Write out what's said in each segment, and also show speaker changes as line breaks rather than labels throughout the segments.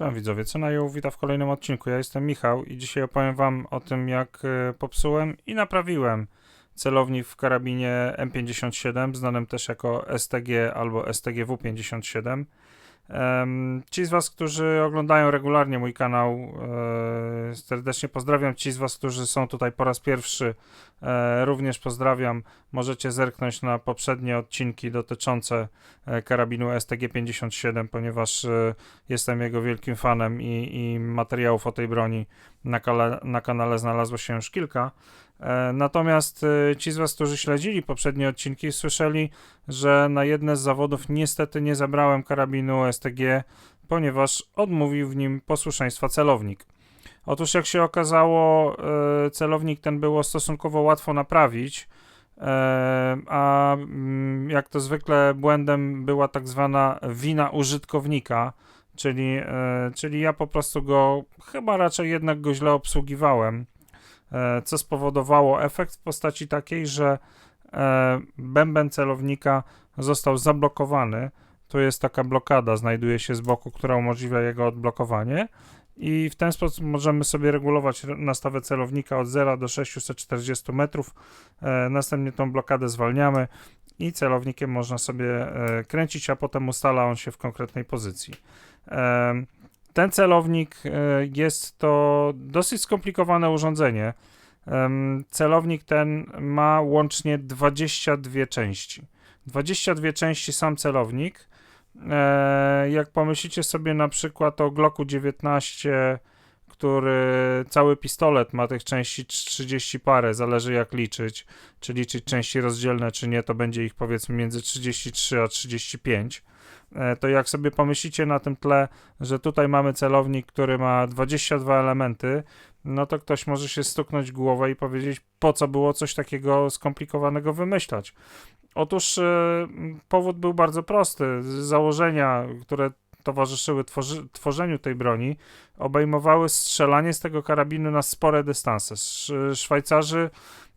Cześć widzowie, co na ją wita w kolejnym odcinku. Ja jestem Michał i dzisiaj opowiem wam o tym jak e, popsułem i naprawiłem celownik w karabinie M57, znanym też jako STG albo STGW57. Em, Ci z was, którzy oglądają regularnie mój kanał, e, serdecznie pozdrawiam. Ci z was, którzy są tutaj po raz pierwszy, e, również pozdrawiam. Możecie zerknąć na poprzednie odcinki dotyczące e, karabinu STG57, ponieważ e, jestem jego wielkim fanem i, i materiałów o tej broni na, kale, na kanale znalazło się już kilka. Natomiast ci z Was, którzy śledzili poprzednie odcinki, słyszeli, że na jedne z zawodów niestety nie zabrałem karabinu STG, ponieważ odmówił w nim posłuszeństwa celownik. Otóż, jak się okazało, e, celownik ten było stosunkowo łatwo naprawić, e, a mm, jak to zwykle błędem była tak zwana wina użytkownika, czyli, e, czyli ja po prostu go chyba raczej jednak go źle obsługiwałem co spowodowało efekt w postaci takiej, że bęben celownika został zablokowany. Tu jest taka blokada, znajduje się z boku, która umożliwia jego odblokowanie. I w ten sposób możemy sobie regulować nastawę celownika od 0 do 640 metrów. E, następnie tą blokadę zwalniamy i celownikiem można sobie e, kręcić, a potem ustala on się w konkretnej pozycji. Em, ten celownik e, jest to dosyć skomplikowane urządzenie. Celownik ten ma łącznie 22 części. 22 części sam celownik. E, Jak pomyślicie sobie na przykład o Glocku 19, który cały pistolet ma tych części 30 parę, zależy jak liczyć, czy liczyć części rozdzielne, czy nie, to będzie ich powiedzmy między 33 a 35 e, to jak sobie pomyślicie na tym tle, że tutaj mamy celownik, który ma 22 elementy, no to ktoś może się stuknąć głowę i powiedzieć, po co było coś takiego skomplikowanego wymyślać. Otóż e, powód był bardzo prosty. Założenia, które towarzyszyły tworzy, tworzeniu tej broni, obejmowały strzelanie z tego karabinu na spore dystanse. Sz, Szwajcarzy,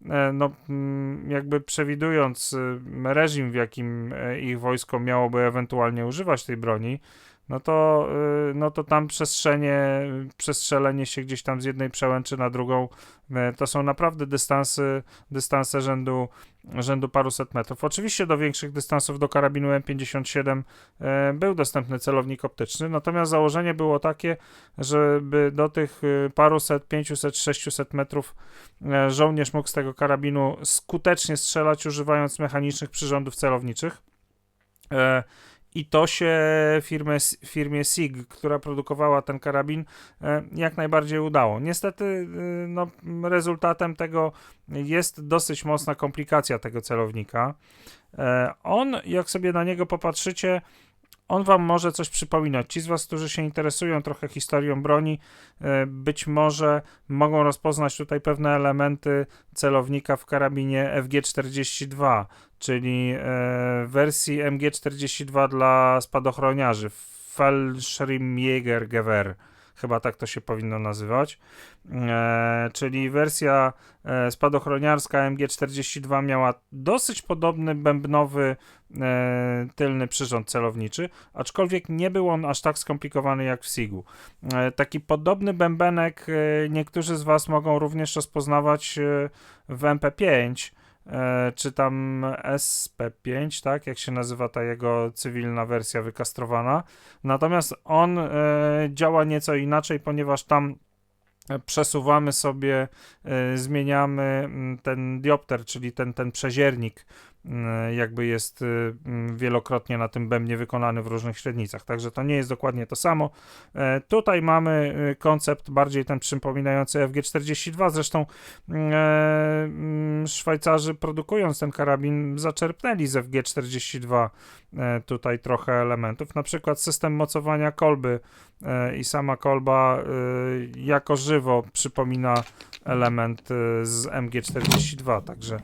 e, no, jakby przewidując e, reżim, w jakim e, ich wojsko miałoby ewentualnie używać tej broni, no to, y, no to tam przestrzenie, przestrzelenie się gdzieś tam z jednej przełęczy na drugą, y, to są naprawdę dystansy, dystanse rzędu, rzędu paruset metrów. Oczywiście do większych dystansów do karabinu M57 y, był dostępny celownik optyczny, natomiast założenie było takie, żeby do tych paruset, 500, 600 metrów żołnierz mógł z tego karabinu skutecznie strzelać, używając mechanicznych przyrządów celowniczych. E, i to się firmie, firmie SIG, która produkowała ten karabin, e, jak najbardziej udało. Niestety, y, no, rezultatem tego jest dosyć mocna komplikacja tego celownika. E, On, jak sobie na niego popatrzycie, on wam może coś przypominać. Ci z was, którzy się interesują trochę historią broni, e, być może mogą rozpoznać tutaj pewne elementy celownika w karabinie FG42, czyli e, wersji MG42 dla spadochroniarzy, Fallschirmjägergewehr, chyba tak to się powinno nazywać. E, czyli wersja e, spadochroniarska MG42 miała dosyć podobny bębnowy tylny przyrząd celowniczy, aczkolwiek nie był on aż tak skomplikowany jak w SIG-u. Taki podobny bębenek niektórzy z Was mogą również rozpoznawać w MP5, e, czy tam SP5, tak, jak się nazywa ta jego cywilna wersja wykastrowana. Natomiast on e, działa nieco inaczej, ponieważ tam e, przesuwamy sobie, e, zmieniamy mm, ten diopter, czyli ten, ten przeziernik, jakby jest e, mm, wielokrotnie na tym bębnie wykonany w różnych średnicach. Także to nie jest dokładnie to samo. E, Tutaj mamy e, koncept bardziej ten przypominający FG42. Zresztą mm, Szwajcarzy produkując ten karabin zaczerpnęli z FG42 e, tutaj trochę elementów. Na przykład system mocowania kolby e, i sama kolba jako żywo przypomina element z MG42. Także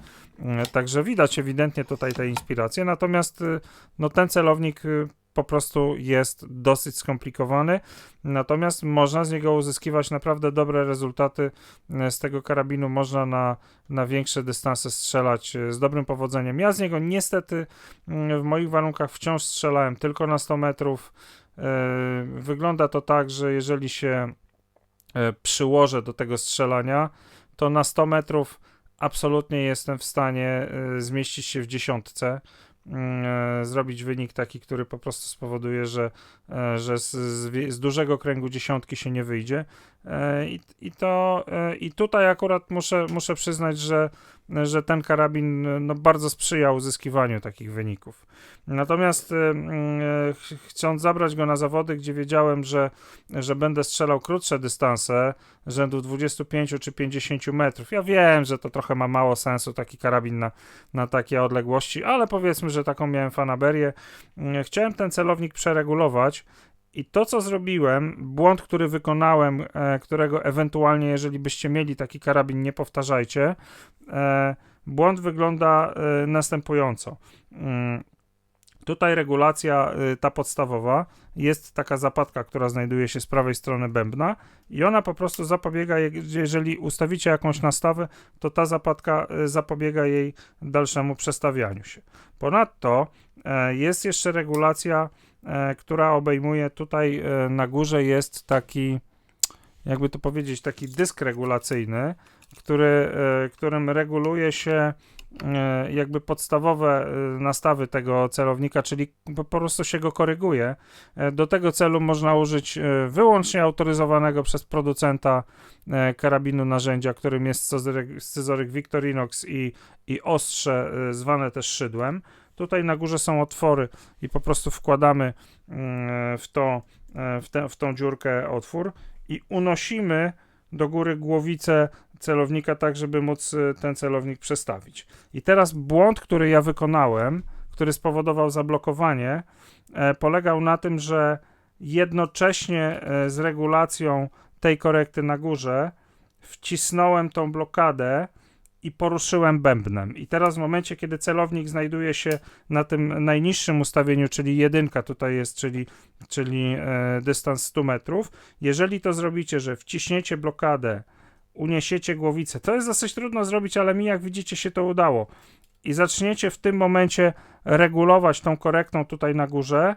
Także widać ewidentnie tutaj te inspiracje, natomiast y, no, ten celownik y, po prostu jest dosyć skomplikowany, natomiast można z niego uzyskiwać naprawdę dobre rezultaty. E, Z tego karabinu można na, na większe dystanse strzelać e, z dobrym powodzeniem. Ja z niego niestety mm, w moich warunkach wciąż strzelałem tylko na 100 metrów. wygląda to tak, że jeżeli się e, przyłożę do tego strzelania, to na 100 metrów absolutnie jestem w stanie e, zmieścić się w dziesiątce. Mm, e, zrobić wynik taki, który po prostu spowoduje, że, e, że z, z dużego kręgu dziesiątki się nie wyjdzie. E, I, i, to, I tutaj akurat muszę, muszę przyznać, że, że ten karabin no, bardzo sprzyja uzyskiwaniu takich wyników. Natomiast chcąc zabrać go na zawody, gdzie wiedziałem, że, że będę strzelał krótsze dystanse, rzędu 25 czy 50 metrów, ja wiem, że to trochę ma mało sensu taki karabin na, na takie odległości, ale powiedzmy, że taką miałem fanaberię. Chciałem ten celownik przeregulować i to, co zrobiłem, błąd, który wykonałem, e, którego ewentualnie, jeżeli byście mieli taki karabin, nie powtarzajcie. E, błąd wygląda e, następująco. Mm, tutaj regulacja, ta podstawowa, jest taka zapadka, która znajduje się z prawej strony bębna i ona po prostu zapobiega, jeżeli ustawicie jakąś nastawę, to ta zapadka zapobiega jej dalszemu przestawianiu się. Ponadto jest jeszcze regulacja która obejmuje tutaj e, na górze jest taki, jakby to powiedzieć, taki dysk regulacyjny, który, e, którym reguluje się jakby podstawowe nastawy tego celownika, czyli po prostu się go koryguje. Do tego celu można użyć wyłącznie autoryzowanego przez producenta karabinu narzędzia, którym jest scyzoryk Victorinox i, i ostrze zwane też szydłem. Tutaj na górze są otwory i po prostu wkładamy mm, w, to, e, w, te, w tą dziurkę otwór i unosimy do góry głowicę celownika, tak żeby móc e, ten celownik przestawić. I teraz błąd, który ja wykonałem, który spowodował zablokowanie, e, polegał na tym, że jednocześnie z regulacją tej korekty na górze wcisnąłem tą blokadę i poruszyłem bębnem. I teraz w momencie, kiedy celownik znajduje się na tym najniższym ustawieniu, czyli jedynka tutaj jest, czyli, czyli e, dystans 100 metrów, jeżeli to zrobicie, że wciśniecie blokadę, uniesiecie głowicę, to jest dosyć trudno zrobić, ale mi jak widzicie się to udało. I zaczniecie w tym momencie regulować tą korektą tutaj na górze,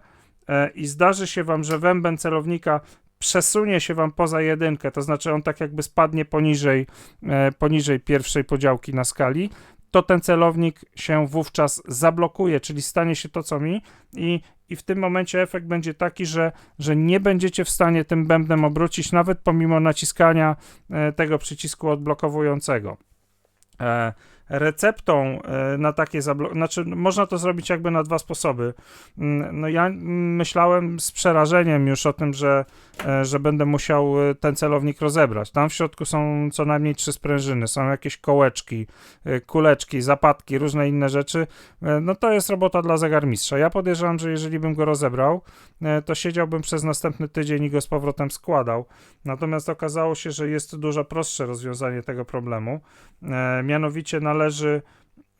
e, i zdarzy się wam, że bęben celownika przesunie się wam poza jedynkę, to znaczy on tak jakby spadnie poniżej, e, poniżej pierwszej podziałki na skali, to ten celownik się wówczas zablokuje, czyli stanie się to, co mi, i, i w tym momencie efekt będzie taki, że, że nie będziecie w stanie tym bębnem obrócić, nawet pomimo naciskania e, tego przycisku odblokowującego. E, receptą na takie zablokowanie, znaczy można to zrobić jakby na dwa sposoby. Mm, no ja myślałem z przerażeniem już o tym, że, że będę musiał e, ten celownik rozebrać. Tam w środku są co najmniej trzy sprężyny, są jakieś kołeczki, kuleczki, zapadki, różne inne rzeczy. No to jest robota dla zegarmistrza. Ja podejrzewam, że jeżeli bym go rozebrał, to siedziałbym przez następny tydzień i go z powrotem składał. Natomiast okazało się, że jest dużo prostsze rozwiązanie tego problemu. Mianowicie należy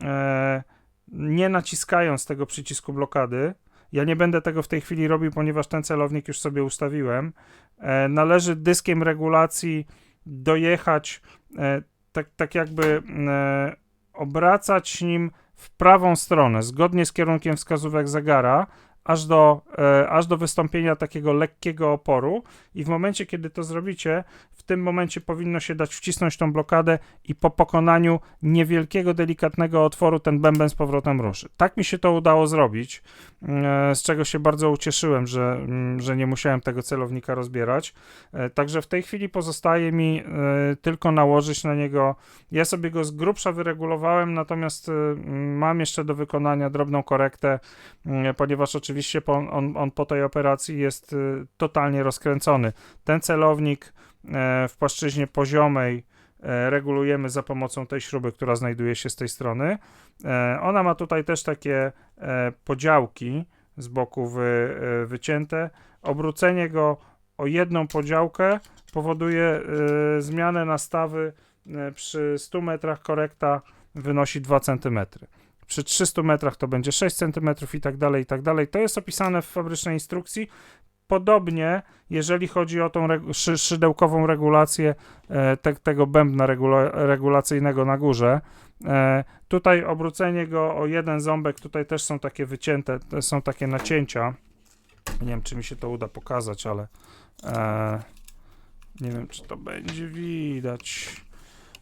e, nie naciskając tego przycisku blokady, ja nie będę tego w tej chwili robił, ponieważ ten celownik już sobie ustawiłem, e, należy dyskiem regulacji dojechać, e, tak, tak jakby e, obracać nim w prawą stronę, zgodnie z kierunkiem wskazówek zegara, aż do, e, aż do wystąpienia takiego lekkiego oporu i w momencie, kiedy to zrobicie, w tym momencie powinno się dać wcisnąć tą blokadę i po pokonaniu niewielkiego, delikatnego otworu ten bęben z powrotem ruszy. Tak mi się to udało zrobić, e, z czego się bardzo ucieszyłem, że, mm, że nie musiałem tego celownika rozbierać. E, także w tej chwili pozostaje mi e, tylko nałożyć na niego, ja sobie go z grubsza wyregulowałem, natomiast mam jeszcze do wykonania drobną korektę, ponieważ oczywiście oczywiście po, on, on po tej operacji jest y, totalnie rozkręcony. Ten celownik e, w płaszczyźnie poziomej e, regulujemy za pomocą tej śruby, która znajduje się z tej strony. E, ona ma tutaj też takie podziałki z boku wy, wycięte. Obrócenie go o jedną podziałkę powoduje zmianę nastawy przy 100 metrach korekta wynosi 2 cm przy 300 metrach to będzie 6 cm i tak dalej, i tak dalej. To jest opisane w fabrycznej instrukcji. Podobnie, jeżeli chodzi o tą regu szy szydełkową regulację e, te tego bębna regula regulacyjnego na górze, e, tutaj obrócenie go o jeden ząbek, tutaj też są takie wycięte, są takie nacięcia. Nie wiem, czy mi się to uda pokazać, ale e, nie wiem, czy to będzie widać.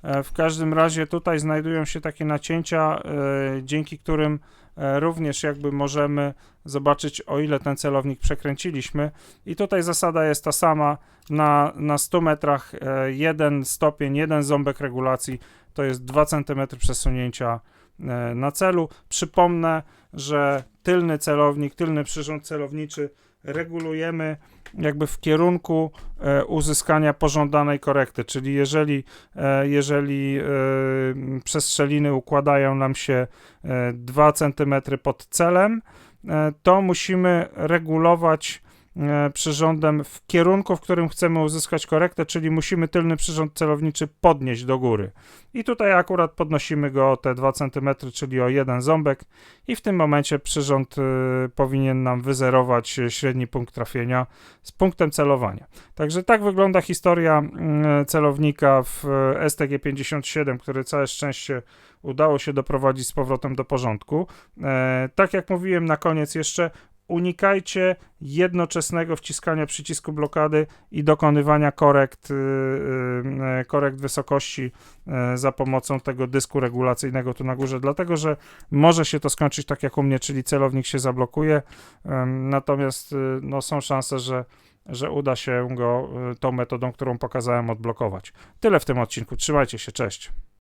E, w każdym razie tutaj znajdują się takie nacięcia, e, dzięki którym e, również jakby możemy zobaczyć, o ile ten celownik przekręciliśmy. I tutaj zasada jest ta sama. Na, na 100 metrach jeden stopień, jeden ząbek regulacji to jest 2 cm przesunięcia na celu. Przypomnę, że tylny celownik, tylny przyrząd celowniczy regulujemy jakby w kierunku e, uzyskania pożądanej korekty, czyli jeżeli, e, jeżeli e, przestrzeliny układają nam się e, 2 cm pod celem, to musimy regulować przyrządem w kierunku, w którym chcemy uzyskać korektę, czyli musimy tylny przyrząd celowniczy podnieść do góry. I tutaj akurat podnosimy go o te 2 cm, czyli o jeden ząbek i w tym momencie przyrząd y, powinien nam wyzerować średni punkt trafienia z punktem celowania. Także tak wygląda historia y, celownika w y, STG-57, który całe szczęście udało się doprowadzić z powrotem do porządku. E, tak jak mówiłem na koniec jeszcze, unikajcie jednoczesnego wciskania przycisku blokady i dokonywania korekt, y, y, korekt wysokości y, za pomocą tego dysku regulacyjnego tu na górze, dlatego że może się to skończyć tak jak u mnie, czyli celownik się zablokuje, natomiast y, no, są szanse, że, że uda się go y, tą metodą, którą pokazałem, odblokować. Tyle w tym odcinku. Trzymajcie się, cześć.